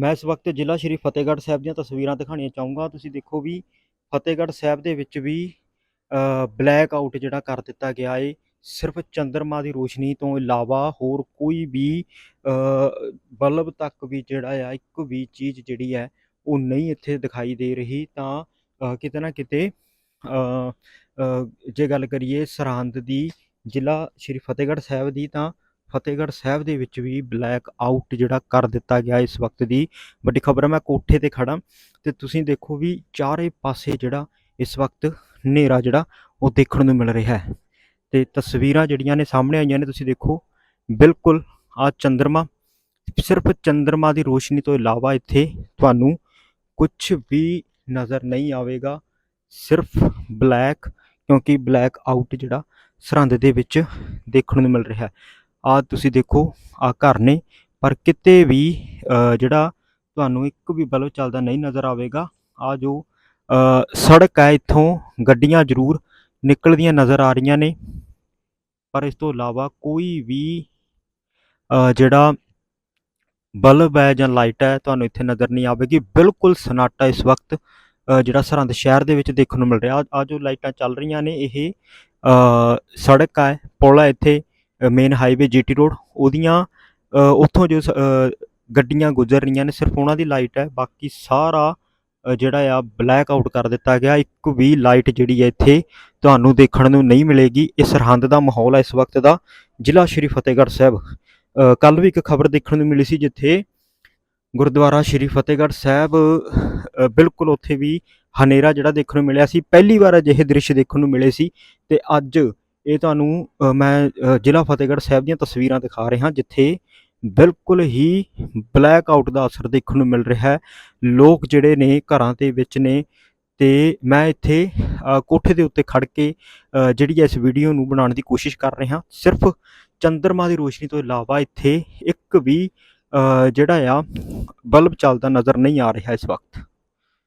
ਮੈਂ ਇਸ ਵਕਤ ਜ਼ਿਲ੍ਹਾ ਸ਼੍ਰੀ ਫਤਿਹਗੜ੍ਹ ਸਾਹਿਬ ਦੀਆਂ ਤਸਵੀਰਾਂ ਦਿਖਾਉਣੀਆਂ ਚਾਹੂੰਗਾ। ਤੁਸੀਂ ਦੇਖੋ ਵੀ ਫਤਿਹਗੜ੍ਹ ਸਾਹਿਬ ਦੇ ਵਿੱਚ ਵੀ ਬਲੈਕ ਆਊਟ ਜਿਹੜਾ ਕਰ ਦਿੱਤਾ ਗਿਆ ਏ। ਸਿਰਫ ਚੰਦਰਮਾ ਦੀ ਰੋਸ਼ਨੀ ਤੋਂ ਇਲਾਵਾ ਹੋਰ ਕੋਈ ਵੀ ਬਲਬ ਤੱਕ ਵੀ ਜਿਹੜਾ ਆ, ਇੱਕ ਵੀ ਚੀਜ਼ ਜਿਹੜੀ ਹੈ ਉਹ ਨਹੀਂ ਇੱਥੇ ਦਿਖਾਈ ਦੇ ਰਹੀ। ਤਾਂ ਕਿਤੇ ਨਾ ਕਿਤੇ ਜੇ ਗੱਲ ਕਰੀਏ ਸਰਹੰਦ ਦੀ, ਜ਼ਿਲ੍ਹਾ ਸ਼੍ਰੀ ਫਤਿਹਗੜ੍ਹ ਸਾਹਿਬ ਦੀ, ਤਾਂ ਫਤਿਹਗੜ੍ਹ ਸਾਹਿਬ ਦੇ ਵਿੱਚ ਵੀ ਬਲੈਕ ਆਊਟ ਜਿਹੜਾ ਕਰ ਦਿੱਤਾ ਗਿਆ ਇਸ ਵਕਤ ਦੀ ਵੱਡੀ ਖਬਰ ਹੈ ਮੈਂ ਕੋਠੇ ਤੇ ਖੜਾ ਤੇ ਤੁਸੀਂ ਦੇਖੋ ਵੀ ਚਾਰੇ ਪਾਸੇ ਜਿਹੜਾ ਇਸ ਵਕਤ ਹਨੇਰਾ ਜਿਹੜਾ ਉਹ ਦੇਖਣ ਨੂੰ ਮਿਲ ਰਿਹਾ ਹੈ ਤੇ ਤਸਵੀਰਾਂ ਜਿਹੜੀਆਂ ਨੇ ਸਾਹਮਣੇ ਆਈਆਂ ਨੇ, ਤੁਸੀਂ ਦੇਖੋ ਬਿਲਕੁਲ ਆ ਚੰਦਰਮਾ, ਸਿਰਫ ਚੰਦਰਮਾ ਦੀ ਰੋਸ਼ਨੀ ਤੋਂ ਇਲਾਵਾ ਇੱਥੇ ਤੁਹਾਨੂੰ ਕੁਝ ਵੀ ਨਜ਼ਰ ਨਹੀਂ ਆਵੇਗਾ, ਸਿਰਫ ਬਲੈਕ ਕਿਉਂਕਿ ਬਲੈਕ ਆਊਟ ਜਿਹੜਾ ਸਰਹੰਦ ਦੇ ਵਿੱਚ ਦੇਖਣ ਨੂੰ ਮਿਲ ਰਿਹਾ ਹੈ। ਆ ਤੁਸੀਂ ਦੇਖੋ ਆ ਘਰ ਨੇ, ਪਰ ਕਿਤੇ ਵੀ ਜਿਹੜਾ ਤੁਹਾਨੂੰ ਇੱਕ ਵੀ ਬਲਬ ਚੱਲਦਾ ਨਹੀਂ ਨਜ਼ਰ ਆਵੇਗਾ ਆ ਜੋ ਸੜਕ ਹੈ ਇੱਥੋਂ, ਗੱਡੀਆਂ ਜ਼ਰੂਰ ਨਿਕਲਦੀਆਂ ਨਜ਼ਰ ਆ ਰਹੀਆਂ ਨੇ। ਪਰ ਇਸ ਤੋਂ ਇਲਾਵਾ ਕੋਈ ਵੀ ਜਿਹੜਾ ਬਲਬ ਹੈ ਜਾਂ ਲਾਈਟ ਹੈ ਤੁਹਾਨੂੰ ਇੱਥੇ ਨਜ਼ਰ ਨਹੀਂ ਆਵੇਗੀ। ਬਿਲਕੁਲ ਸਨਾਟਾ ਇਸ ਵਕਤ ਜਿਹੜਾ ਸਰਹੰਦ ਸ਼ਹਿਰ ਦੇ ਵਿੱਚ ਦੇਖਣ ਨੂੰ ਮਿਲ ਰਿਹਾ। ਆ ਜੋ ਲਾਈਟਾਂ ਚੱਲ ਰਹੀਆਂ ਨੇ, ਇਹ ਸੜਕ ਹੈ, ਪੁਲ ਹੈ ਇੱਥੇ। ਮੇਨ ਹਾਈਵੇ ਜੀਟੀ ਰੋਡ ਉਹਦੀਆਂ ਉੱਥੋਂ ਜੋ ਸ- ਗੱਡੀਆਂ ਗੁਜ਼ਰ ਰਹੀਆਂ ਨੇ, ਸਿਰਫ ਉਹਨਾਂ ਦੀ ਲਾਈਟ ਹੈ, ਬਾਕੀ ਸਾਰਾ ਜਿਹੜਾ ਆ ਬਲੈਕ ਆਊਟ ਕਰ ਦਿੱਤਾ ਗਿਆ, ਇੱਕ ਵੀ ਲਾਈਟ ਜਿਹੜੀ ਹੈ ਇੱਥੇ ਤੁਹਾਨੂੰ ਦੇਖਣ ਨੂੰ ਨਹੀਂ ਮਿਲੇਗੀ, ਇਹ ਸਰਹੰਦ ਦਾ ਮਾਹੌਲ ਹੈ ਇਸ ਵਕਤ ਦਾ, ਜ਼ਿਲ੍ਹਾ ਸ਼੍ਰੀ ਫਤਿਹਗੜ੍ਹ ਸਾਹਿਬ। ਕੱਲ ਵੀ ਇੱਕ ਖਬਰ ਦੇਖਣ ਨੂੰ ਮਿਲੀ ਸੀ, ਜਿੱਥੇ ਗੁਰਦੁਆਰਾ ਸ਼੍ਰੀ ਫਤਿਹਗੜ੍ਹ ਸਾਹਿਬ ਬਿਲਕੁਲ ਉੱਥੇ ਵੀ ਹਨੇਰਾ ਜਿਹੜਾ ਦੇਖਣ ਨੂੰ ਮਿਲਿਆ ਸੀ, ਪਹਿਲੀ ਵਾਰ ਅਜਿਹੇ ਦ੍ਰਿਸ਼ ਦੇਖਣ ਨੂੰ ਮਿਲੇ ਸੀ, ਤੇ ਅੱਜ ਇਹ ਤੁਹਾਨੂੰ ਮੈਂ ਜ਼ਿਲ੍ਹਾ ਫਤਿਹਗੜ੍ਹ ਸਾਹਿਬ ਦੀਆਂ ਤਸਵੀਰਾਂ ਦਿਖਾ ਰਿਹਾ ਜਿੱਥੇ ਬਿਲਕੁਲ ਹੀ ਬਲੈਕ ਆਊਟ ਦਾ ਅਸਰ ਦੇਖਣ ਨੂੰ ਮਿਲ ਰਿਹਾ ਹੈ। ਲੋਕ ਜਿਹੜੇ ਨੇ ਘਰਾਂ ਦੇ ਵਿੱਚ ਨੇ ਤੇ ਮੈਂ ਇੱਥੇ ਕੋਠੇ ਦੇ ਉੱਤੇ ਖੜ ਕੇ ਜਿਹੜੀ ਹੈ ਇਸ ਵੀਡੀਓ ਨੂੰ ਬਣਾਉਣ ਦੀ ਕੋਸ਼ਿਸ਼ ਕਰ ਰਿਹਾ ਸਿਰਫ ਚੰਦਰਮਾ ਦੀ ਰੋਸ਼ਨੀ ਤੋਂ ਇਲਾਵਾ ਇੱਥੇ ਇੱਕ ਵੀ ਜਿਹੜਾ ਆ, ਬਲਬ ਚੱਲਦਾ ਨਜ਼ਰ ਨਹੀਂ ਆ ਰਿਹਾ ਇਸ ਵਕਤ।